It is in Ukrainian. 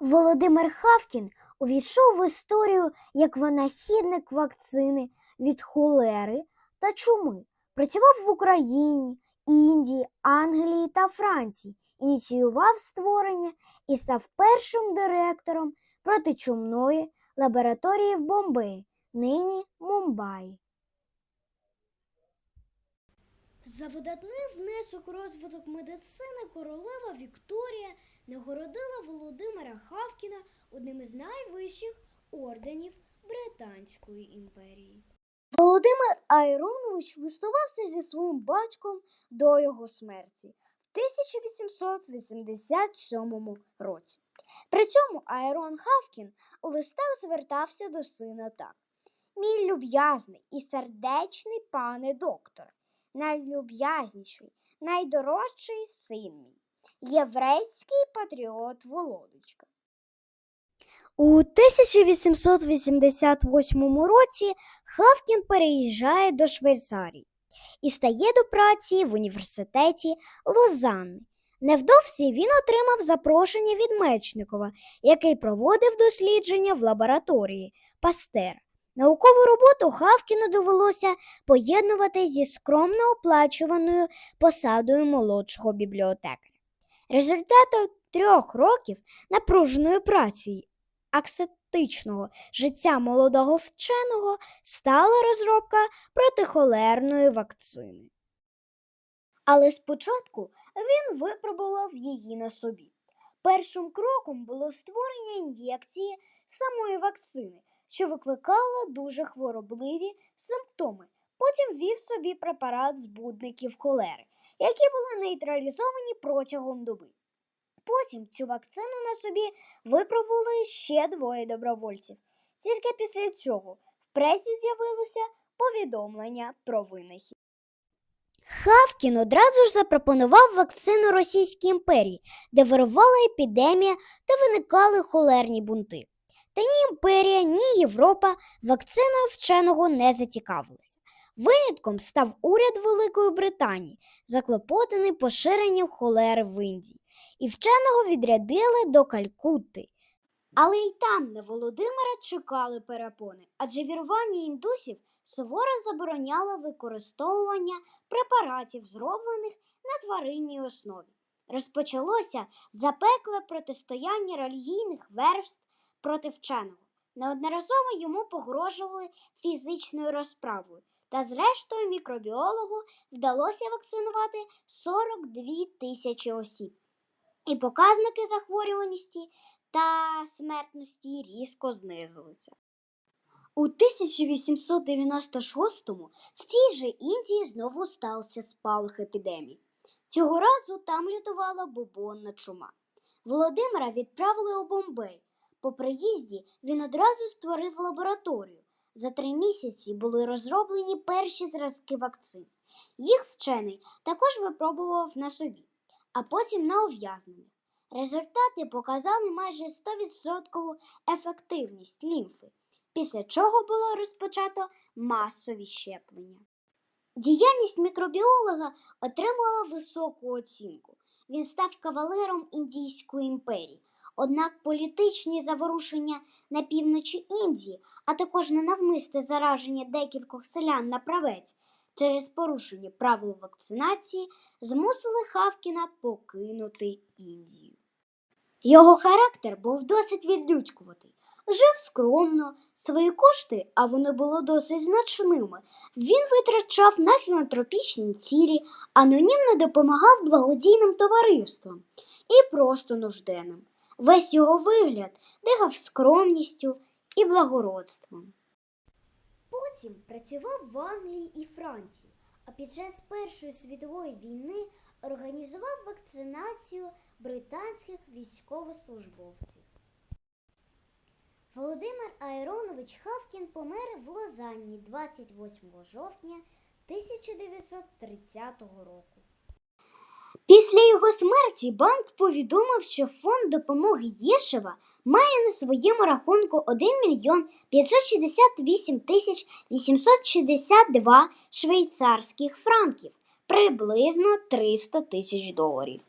Володимир Хавкін увійшов в історію як винахідник вакцини від холери та чуми. Працював в Україні, Індії, Англії та Франції, ініціював створення і став першим директором протичумної лабораторії в Бомбеї, нині Мумбаї. За видатний внесок у розвиток медицини королева Вікторія нагородила Володимира Хавкіна одним із найвищих орденів Британської імперії. Володимир Айронович листувався зі своїм батьком до його смерті в 1887 році. При цьому Айрон Хавкін у листах звертався до сина так: Мій люб'язний і сердечний пане доктор, найлюб'язніший, найдорожчий син мій, єврейський патріот Володочка. У 1888 році Хавкін переїжджає до Швейцарії і стає до праці в університеті Лозанни. Невдовзі він отримав запрошення від Мечникова, який проводив дослідження в лабораторії Пастера. Наукову роботу Хавкіну довелося поєднувати зі скромно оплачуваною посадою молодшого бібліотекаря. Результатом трьох років напруженої праці аксептичного життя молодого вченого стала розробка протихолерної вакцини. Але спочатку він випробував її на собі. Першим кроком було створення ін'єкції самої вакцини, що викликала дуже хворобливі симптоми. Потім ввів собі препарат збудників холери, які були нейтралізовані протягом доби. Потім цю вакцину на собі випробували ще двоє добровольців. Тільки після цього в пресі з'явилося повідомлення про винахід. Хавкін одразу ж запропонував вакцину Російській імперії, де вирувала епідемія та виникали холерні бунти. Та ні імперія, ні Європа вакциною вченого не зацікавилися. Винятком став уряд Великої Британії, заклопотаний поширенням холери в Індії, і вченого відрядили до Калькутти. Але й там на Володимира чекали перепони, адже вірування індусів суворо забороняло використовування препаратів, зроблених на тваринній основі. Розпочалося запекле протистояння релігійних верств проти вченого. Неодноразово йому погрожували фізичною розправою, та зрештою мікробіологу вдалося вакцинувати 42 тисячі осіб. І показники захворюваності та смертності різко знизилися. У 1896-му в тій же Індії знову стався спалах епідемії. Цього разу там лютувала бубонна чума. Володимира відправили у Бомбей. По приїзді він одразу створив лабораторію. За три місяці були розроблені перші зразки вакцин. Їх вчений також випробував на собі, а потім на ув'язнених. Результати показали майже 100% ефективність лімфи, після чого було розпочато масові щеплення. Діяльність мікробіолога отримала високу оцінку. Він став кавалером Індійської імперії. Однак політичні заворушення на півночі Індії, а також ненавмисне зараження декількох селян на правець через порушення правил вакцинації змусили Хавкіна покинути Індію. Його характер був досить відлюдькуватий. Жив скромно, свої кошти, а вони були досить значними, він витрачав на філантропічні цілі, анонімно допомагав благодійним товариствам і просто нужденним. Весь його вигляд дихав скромністю і благородством. Потім працював в Англії і Франції, а під час Першої світової війни організував вакцинацію британських військовослужбовців. Володимир Айронович Хавкін помер в Лозанні 28 жовтня 1930 року. Після його смерті банк повідомив, що фонд допомоги Єшева має на своєму рахунку 1 мільйон 568 тисяч 862 швейцарських франків, приблизно 300 тисяч доларів.